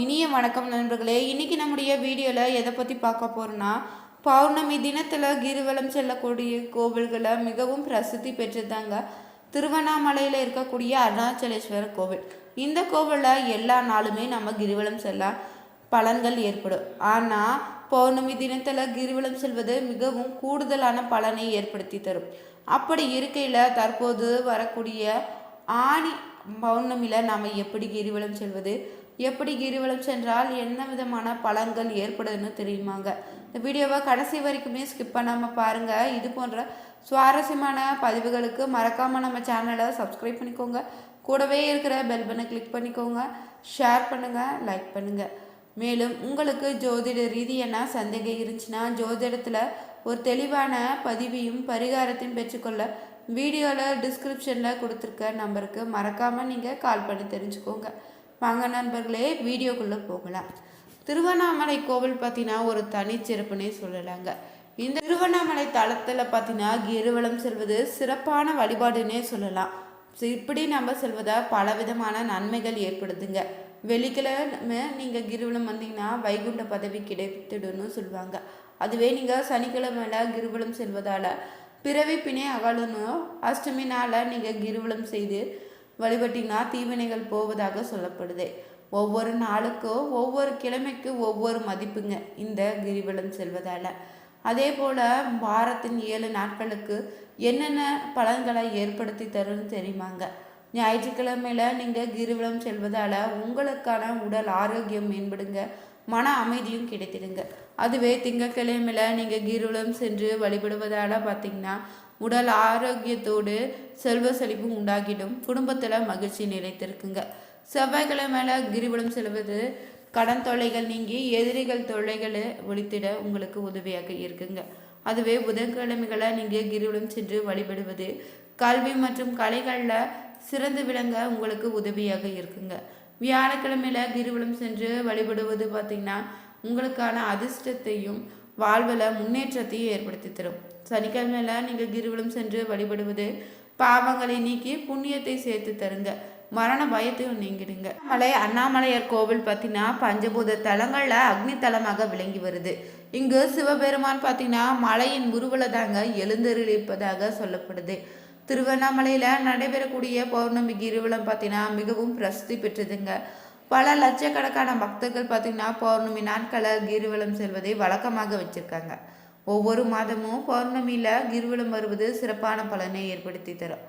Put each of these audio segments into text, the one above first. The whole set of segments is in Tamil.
இனிய வணக்கம் நண்பர்களே. இன்னைக்கு நம்முடைய வீடியோவில் எதை பற்றி பார்க்க போகிறோன்னா பௌர்ணமி தினத்தில் கிரிவலம் செல்லக்கூடிய கோவில்களை மிகவும் பிரசித்தி பெற்றதாங்க திருவண்ணாமலையில் இருக்கக்கூடிய அருணாச்சலேஸ்வரர் கோவில். இந்த கோவிலில் எல்லா நாளுமே நம்ம கிரிவலம் செல்ல பலன்கள் ஏற்படும். ஆனால் பௌர்ணமி தினத்தில் கிரிவலம் செல்வது மிகவும் கூடுதலான பலனை ஏற்படுத்தி தரும். அப்படி இருக்கையில் தற்போது வரக்கூடிய ஆணி பௌர்ணமியில் நாம் எப்படி கிரிவலம் செல்வது எப்படி கிரிவலம் சென்றால் என்ன விதமான பலன்கள் ஏற்படுதுன்னு தெரியுமாங்க? இந்த வீடியோவை கடைசி வரைக்குமே ஸ்கிப் பண்ணாமல் பாருங்கள் இது போன்ற சுவாரஸ்யமான பதிவுகளுக்கு மறக்காமல் நம்ம சேனலை சப்ஸ்கிரைப் பண்ணிக்கோங்க. கூடவே இருக்கிற பெல் பட்டனை கிளிக் பண்ணிக்கோங்க. ஷேர் பண்ணுங்கள் லைக் பண்ணுங்கள் மேலும் உங்களுக்கு ஜோதிட ரீதியான சந்தேகம் இருந்துச்சுன்னா ஜோதிடத்தில் ஒரு தெளிவான பதிவையும் பரிகாரத்தையும் பெற்றுக்கொள்ள வீடியோவில் டிஸ்கிரிப்ஷனில் கொடுத்துருக்க நம்பருக்கு மறக்காமல் நீங்கள் கால் பண்ணி தெரிஞ்சுக்கோங்க. வாங்க நண்பர்களே வீடியோக்குள்ளே போகலாம். திருவண்ணாமலை கோவில் பார்த்தீங்கன்னா ஒரு தனிச்சிறப்புனே சொல்லலாங்க. இந்த திருவண்ணாமலை தளத்தில் பார்த்தீங்கன்னா கிருவலம் செல்வது சிறப்பான வழிபாடுன்னே சொல்லலாம். இப்படி நம்ம செல்வதால் பலவிதமான நன்மைகள் ஏற்படுதுங்க. வெள்ளிக்கிழமை நீங்கள் கிருவலம் வந்தீங்கன்னா வைகுண்ட பதவி கிடைத்துடுன்னு சொல்லுவாங்க. அதுவே நீங்கள் சனிக்கிழமையில் கிருவலம் செல்வதால் பிறவி பிணை அகலணும் அஷ்டமி நாளில் நீங்கள் கிருவலம் செய்து வழிபட்டிங்கன்னா தீவினைகள் போவதாக சொல்லப்படுது. ஒவ்வொரு நாளுக்கும் ஒவ்வொரு கிழமைக்கு ஒவ்வொரு மதிப்புங்க. இந்த கிரிவலம் செல்வதால். அதே போல் வாரத்தின் ஏழு நாட்களுக்கு என்னென்ன பலன்களை ஏற்படுத்தி தரும்னு தெரியுமாங்க? ஞாயிற்றுக்கிழமையில் நீங்கள் கிரிவலம் செல்வதால் உங்களுக்கான உடல் ஆரோக்கியம் மேம்படுங்க. மன அமைதியும் கிடைத்திடுங்க. அதுவே திங்கக்கிழமையில் நீங்கள் கிரிவலம் சென்று வழிபடுவதால் பார்த்தீங்கன்னா உடல் ஆரோக்கியத்தோடு செல்வ செழிப்பும் உண்டாகிடும் குடும்பத்தில் மகிழ்ச்சி நிலைத்திருக்குங்க. செவ்வாய்க்கிழமையில் கிரிவலம் செல்வது கடன் தொல்லைகள் நீங்கி எதிரிகள் தொல்லைகளை ஒழித்திட உங்களுக்கு உதவியாக இருக்குங்க. அதுவே புதன்கிழமைகளை நீங்கள் கிரிவலம் சென்று வழிபடுவது கல்வி மற்றும் கலைகளில் சிறந்து விளங்க உங்களுக்கு உதவியாக இருக்குங்க. வியாழக்கிழமையில கிரிவலம் சென்று வழிபடுவது பார்த்திங்கன்னா உங்களுக்கான அதிர்ஷ்டத்தையும் வாழ்வில் முன்னேற்றத்தையும் ஏற்படுத்தி தரும். சனிக்கிழமையில நீங்கள் கிரிவலம் சென்று வழிபடுவது பாவங்களை நீக்கி புண்ணியத்தை சேர்த்து தருங்க. மரண பயத்தையும் நீங்கிடுங்க. மலை அண்ணாமலையார் கோவில் பார்த்தீங்கன்னா பஞ்சபூத தலங்களில் அக்னி தலமாக விளங்கி வருது. இங்கு சிவபெருமான் பார்த்தீங்கன்னா மலையின் உருவல தாங்க எழுந்தருளிப்பதாக சொல்லப்படுது. திருவண்ணாமலையில் நடைபெறக்கூடிய பௌர்ணமி கிரிவலம் பார்த்தீங்கன்னா மிகவும் பிரசித்தி பெற்றதுங்க. பல லட்சக்கணக்கான பக்தர்கள் பார்த்தீங்கன்னா பௌர்ணமி நாட்களில் கிரிவலம் செல்வதை வழக்கமாக வச்சுருக்காங்க. ஒவ்வொரு மாதமும் பௌர்ணமியில் கிரிவலம் வருவது சிறப்பான பலனை ஏற்படுத்தி தரும்.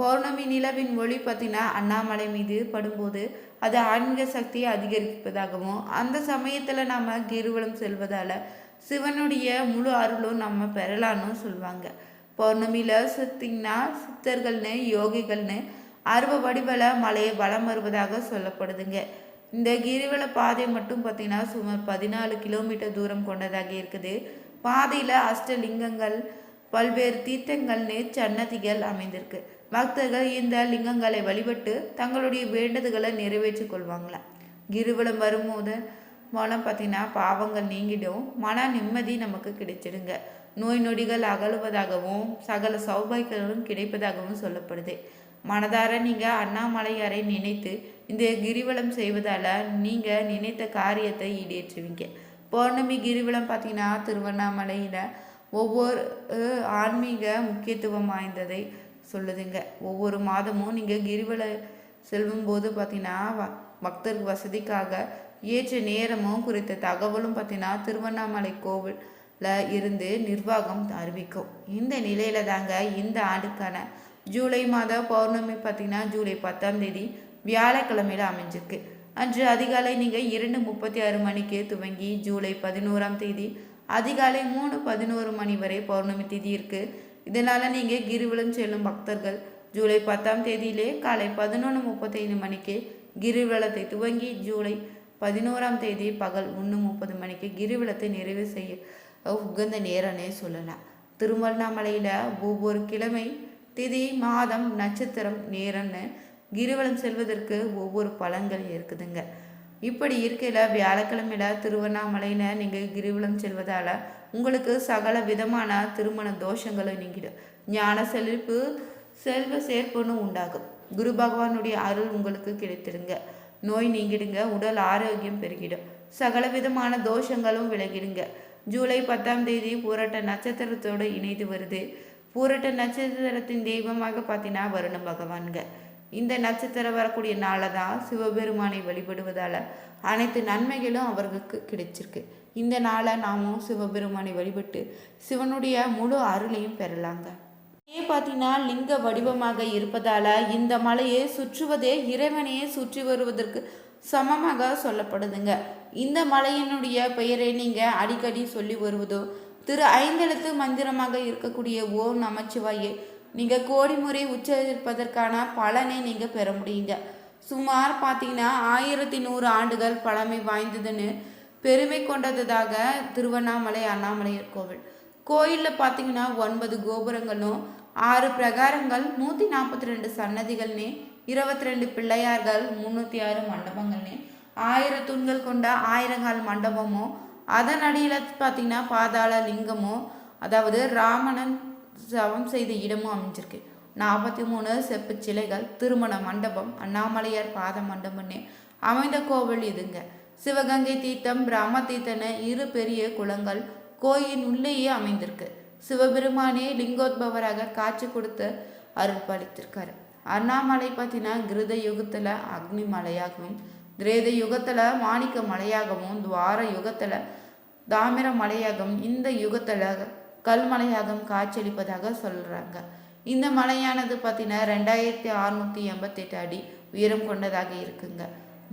பௌர்ணமி நிலவின் ஒளி பார்த்தீங்கன்னா அண்ணாமலை மீது படும்போது அது ஆன்மீக சக்தியை அதிகரிப்பதாகவும் அந்த சமயத்தில் நாம் கிருவலம் செல்வதால் சிவனுடைய முழு அருளும் நம்ம பெறலான்னு சொல்லுவாங்க. பௌர்ணமியில் சுத்திங்கன்னா சித்தர்கள்னு யோகிகள்னு அருவ வடிவல மலையை வலம் வருவதாக சொல்லப்படுதுங்க. இந்த கிரிவல பாதை மட்டும் பார்த்தீங்கன்னா சுமார் பதினாலு கிலோமீட்டர் தூரம் கொண்டதாக இருக்குது. பாதையில் அஷ்டலிங்கங்கள் பல்வேறு தீர்த்தங்கள்னு சன்னதிகள் அமைந்திருக்கு. பக்தர்கள் இந்த லிங்கங்களை வழிபட்டு தங்களுடைய வேண்டுதல்களை நிறைவேற்றிக் கொள்வாங்களாம் கிரிவலம் வரும்போது மூலம் பார்த்தீங்கன்னா பாவங்கள் நீங்கிடும். மன நிம்மதி நமக்கு கிடைச்சிடுங்க. நோய் நொடிகள் அகழுவதாகவும் சகல சௌபாய்களும் கிடைப்பதாகவும் சொல்லப்படுது. மனதார நீங்கள் அண்ணாமலையாரை நினைத்து இந்த கிரிவலம் செய்வதால் நீங்கள் நினைத்த காரியத்தை ஈடேற்றுவீங்க. பௌர்ணமி கிரிவலம் பார்த்தீங்கன்னா திருவண்ணாமலையில் ஒவ்வொரு ஆன்மீக முக்கியத்துவம் வாய்ந்ததை சொல்லுதுங்க. ஒவ்வொரு மாதமும் நீங்கள் கிரிவல செல்லும் போது பார்த்தீங்கன்னா பக்தர் வசதிக்காக ஏற்ற நேரமும் குறித்த தகவலும் பார்த்தீங்கன்னா திருவண்ணாமலை கோவிலில் இருந்து நிர்வாகம் அறிவிக்கும் இந்த நிலையில் தாங்க இந்த ஆண்டுக்கான ஜூலை மாத பௌர்ணமி பார்த்தீங்கன்னா ஜூலை பத்தாம் தேதி வியாழக்கிழமையில் அமைஞ்சிருக்கு. அன்று அதிகாலை நீங்கள் இரண்டு முப்பத்தி ஆறு மணிக்கு துவங்கி ஜூலை பதினோராம் தேதி அதிகாலை மூணு பதினோரு மணி வரை பௌர்ணமி தேதி இருக்குது இதனால் நீங்கள் கிரிவலம் செல்லும் பக்தர்கள் ஜூலை பத்தாம் தேதியிலே காலை பதினொன்று முப்பத்தைந்து மணிக்கு கிரிவலத்தை துவங்கி ஜூலை பதினோராம் தேதி பகல் ஒன்று முப்பது மணிக்கு கிரிவலத்தை நிறைவு செய்ய உகந்த நேரம்னே சொல்லலாம். திருவண்ணாமலையில் ஒவ்வொரு கிழமை திதி மாதம் நட்சத்திரம் நேரம்னு கிரிவலம் செல்வதற்கு ஒவ்வொரு பலன்கள் இருக்குதுங்க. இப்படி இருக்கையில் வியாழக்கிழமையில் திருவண்ணாமலையில் நீங்கள் கிரிவலம் செல்வதால் உங்களுக்கு சகல விதமான திருமண தோஷங்களும் நீங்கிடும். ஞான செழிப்பு செல்வ சேர்ப்புன்னு உண்டாகும். குரு பகவானுடைய அருள் உங்களுக்கு கிடைத்திடுங்க. நோய் நீங்கிடுங்க உடல் ஆரோக்கியம் பெருகிடும். சகல விதமான தோஷங்களும் விலகிடுங்க. ஜூலை பத்தாம் தேதி போராட்ட நட்சத்திரத்தோடு இணைந்து வருது. பூரட்ட நட்சத்திரத்தின் தெய்வமாக பார்த்தீங்கன்னா வருண பகவான்க. இந்த நட்சத்திரம் வரக்கூடிய நாளில் தான் சிவபெருமானை வழிபடுவதால் அனைத்து நன்மைகளும் அவர்களுக்கு கிடைச்சிருக்கு. இந்த நாளை நாமும் சிவபெருமானை வழிபட்டு சிவனுடைய முழு அருளையும் பெறலாங்க. ஏன் பார்த்தீங்கன்னா லிங்க வடிவமாக இருப்பதால் இந்த மலையை சுற்றுவதே இறைவனையே சுற்றி வருவதற்கு சமமாக சொல்லப்படுதுங்க. இந்த மலையினுடைய பெயரை நீங்கள் அடிக்கடி சொல்லி வருவதோ திரு ஐந்தெழுத்து மந்திரமாக இருக்கக்கூடிய ஓம் நமச்சிவாயே நீங்கள் கோடி முறை உச்சரிப்பதற்கான பலனை நீங்கள் பெற முடியுங்க. சுமார் பார்த்தீங்கன்னா ஆயிரத்தி நூறு ஆண்டுகள் பழமை வாய்ந்ததுன்னு பெருமை கொண்டதாக திருவண்ணாமலை அண்ணாமலையர் கோவில். கோயிலில் பார்த்தீங்கன்னா ஒன்பது கோபுரங்களும் ஆறு பிரகாரங்கள் நூற்றி நாற்பத்தி ரெண்டு சன்னதிகள்னு இருபத்தி ரெண்டு பிள்ளையார்கள் முந்நூற்றி ஆறு மண்டபங்கள்னு ஆயிரம் தூண்கள் கொண்ட ஆயிரங்கால் மண்டபமும் அதன் அடியில் பார்த்தீங்கன்னா பாதாள லிங்கமும் அதாவது ராமணன் சவம் செய்த இடமும் அமைஞ்சிருக்கு. நாற்பத்தி மூணு செப்பு சிலைகள் திருமண மண்டபம் அண்ணாமலையார் பாத மண்டபம்னு அமைந்த கோவில் இதுங்க. சிவகங்கை தீர்த்தம் பிரம்ம தீர்த்தன இரு பெரிய குளங்கள் கோயிலின் உள்ளேயே அமைந்திருக்கு. சிவபெருமானே லிங்கோத்பவராக காட்சி கொடுத்து அருள் பாலித்திருக்காரு அண்ணாமலை பார்த்தீங்கன்னா கிருத யுகத்தில் அக்னி மலையாகவும் திரேத யுகத்தில் மாணிக்க மலையாகவும் துவார யுகத்தில் தாமிர மலையாகம் இந்த யுகத்தில் கல்மலையாகம் காட்சியளிப்பதாக சொல்கிறாங்க இந்த மலையானது பார்த்தீங்கன்னா ரெண்டாயிரத்தி அறுநூற்றி எண்பத்தெட்டு அடி உயரம் கொண்டதாக இருக்குங்க.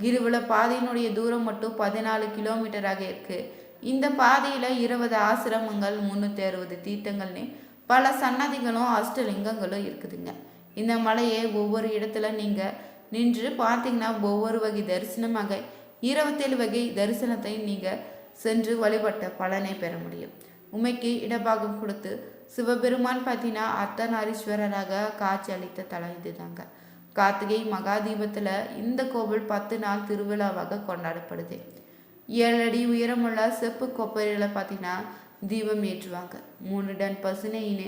கிரிவல பாதையினுடைய தூரம் மட்டும் பதினாலு கிலோமீட்டராக இருக்குது இந்த பாதையில் இருபது ஆசிரமங்கள் முந்நூற்றி அறுபது தீர்த்தங்கள்னு பல சன்னதிகளும் அஷ்டலிங்கங்களும் இருக்குதுங்க. இந்த மலையை ஒவ்வொரு இடத்துல நீங்கள் நின்று பார்த்தீங்கன்னா ஒவ்வொரு வகை தரிசனமாக இருபத்தேழு வகை தரிசனத்தை நீங்கள் சென்று வழிபட்ட பலனை பெற முடியும். உமைக்கு இடபாகம் கொடுத்து சிவபெருமான் பார்த்தீங்கன்னா அர்த்தநாரீஸ்வரராக காட்சி அளித்த தலம் இதுதாங்க. கார்த்திகை மகாதீபத்தில் இந்த கோவில் பத்து நாள் திருவிழாவாக கொண்டாடப்படுது. ஏழு அடி உயரமுள்ள செப்பு கொப்பரையில் பார்த்தீங்கன்னா தீபம் ஏற்றுவாங்க. மூணு டன் பசுனையின்னு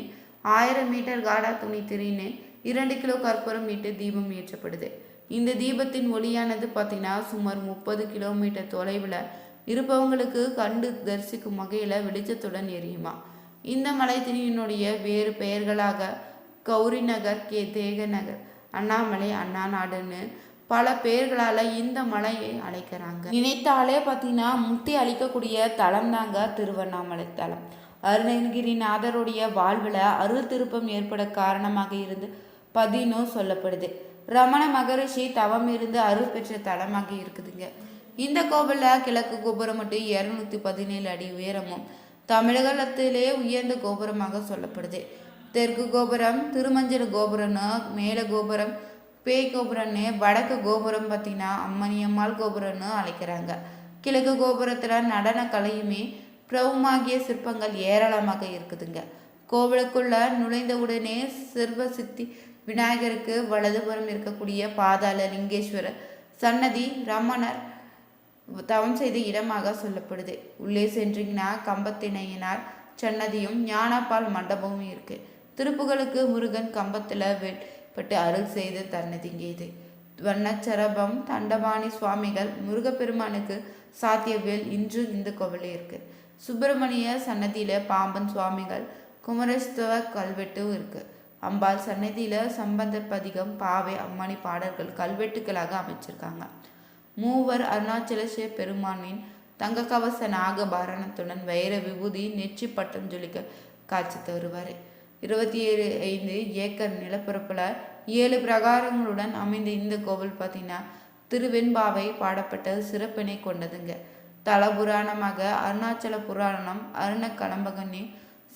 ஆயிரம் மீட்டர் காடா துணி திரின்னு இரண்டு கிலோ கற்பூரம் இட்டு தீபம் ஏற்றப்படுது. இந்த தீபத்தின் ஒளியானது பார்த்தீங்கன்னா சுமார் முப்பது கிலோமீட்டர் தொலைவில் இருப்பவங்களுக்கு கண்டு தரிசிக்கும் வகையில் வெளிச்சத்துடன் எரியுமா? இந்த மலை வேறு பெயர்களாக கௌரி நகர் கே தேக நகர் அண்ணாமலை அண்ணா நாடுன்னு பல பெயர்களால் இந்த மலையை அழைக்கிறாங்க. நினைத்தாலே பார்த்தீங்கன்னா முக்தி அளிக்கக்கூடிய தலம் தாங்க திருவண்ணாமலை தலம். அருணகிரிநாதருடைய வாழ்வில் அருள் திருப்பம் ஏற்பட காரணமாக இருந்து பதினும் சொல்லப்படுது. ரமண மகரிஷி தவம் இருந்து அருள் பெற்ற தலமாக இருக்குதுங்க. இந்த கோவிலில் கிழக்கு கோபுரம் மட்டும் இரநூத்தி பதினேழு அடி உயரமும் தமிழகத்திலே உயர்ந்த கோபுரமாக சொல்லப்படுது. தெற்கு கோபுரம் திருமஞ்சள் கோபுரம்னு மேல கோபுரம் பேய் கோபுரம்னு வடக்கு கோபுரம் பார்த்தீங்கன்னா அம்மணியம்மாள் கோபுரம்னு அழைக்கிறாங்க. கிழக்கு கோபுரத்தில் நடன கலையுமே பிரவுமாகிய சிற்பங்கள் ஏராளமாக இருக்குதுங்க. கோவிலுக்குள்ள நுழைந்தவுடனே சிற்ப சித்தி விநாயகருக்கு வலதுபுறம் இருக்கக்கூடிய பாதாள லிங்கேஸ்வரர் சன்னதி ரமணர் தவம் செய்த இடமாக சொல்லப்படுது. உள்ளே சென்றீங்கன்னா கம்பத்தினையினார் சன்னதியும் ஞானப்பால் மண்டபமும் இருக்கு. திருப்புகளுக்கு முருகன் கம்பத்தில் வெட்பட்டு அருள் செய்து தன்னதிங்கியது. வண்ணச்சரபம் தண்டபாணி சுவாமிகள் முருகப்பெருமானுக்கு சாத்தியவேல் இன்று இந்த கோவிலே இருக்கு. சுப்பிரமணிய சன்னதியில பாம்பன் சுவாமிகள் குமரஸ்தவ கல்வெட்டும் இருக்கு. அம்பாள் சன்னதியில சம்பந்தர் பதிகம் பாவை அம்மானி பாடல்கள் கல்வெட்டுக்களாக அமைச்சிருக்காங்க. மூவர் அருணாச்சல பெருமானின் தங்க கவச நாகபாரணத்துடன் வைர விபூதி நெற்றி பட்டம் ஜொலிக்க காட்சி தருவார் இருபத்தி ஏழு ஐந்து ஏக்கர் நிலப்பரப்பில் ஏழு பிரகாரங்களுடன் அமைந்த இந்த கோவில் பார்த்தீங்கன்னா திருவெண்பாவை பாடப்பட்ட சிறப்பினை கொண்டதுங்க. தல புராணமாக அருணாச்சல புராணம் அருண கலம்பகன்னி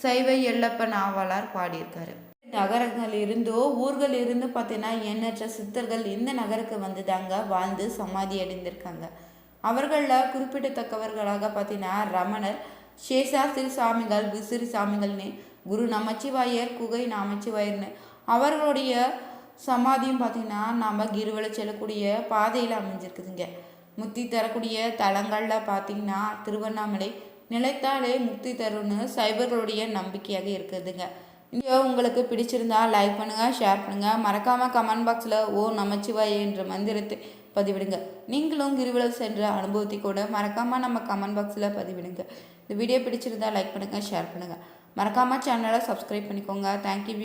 சைவ எல்லப்ப நாவலார் பாடியிருக்காரு. நகரங்கள் இருந்தோ ஊர்கள் இருந்து பார்த்தீங்கன்னா எண்ணற்ற சித்தர்கள் இந்த நகருக்கு வந்து தாங்க வாழ்ந்து சமாதி அடைந்திருக்காங்க. அவர்களில் குறிப்பிடத்தக்கவர்களாக பார்த்தீங்கன்னா ரமணர் சேஷாசிரி சாமிகள் விசிறி சாமிகள்னு குரு நமச்சிவாயர் குகை நமச்சிவாயர்னு அவர்களுடைய சமாதியும் பார்த்திங்கன்னா நம்ம கிருவலை செல்லக்கூடிய பாதையில் அமைஞ்சிருக்குதுங்க. முக்தி தரக்கூடிய தலங்களில் பார்த்திங்கன்னா திருவண்ணாமலை நிலைத்தாலே முக்தி தரும்னு சைபர்களுடைய நம்பிக்கையாக இருக்குதுங்க. வீடியோ உங்களுக்கு பிடிச்சிருந்தா லைக் பண்ணுங்கள் ஷேர் பண்ணுங்கள் மறக்காமல் கமெண்ட் பாக்ஸில் ஓ நமச்சிவாய என்ற மந்திரத்தை பதிவிடுங்க. நீங்களும் கிரிவலம் சென்ற அனுபவத்தை கூட மறக்காமல் நம்ம கமெண்ட் பாக்ஸில் பதிவிடுங்க. இந்த வீடியோ பிடிச்சிருந்தா லைக் பண்ணுங்கள் ஷேர் பண்ணுங்கள் மறக்காமல் சேனலை சப்ஸ்கிரைப் பண்ணிக்கோங்க. தேங்க்யூ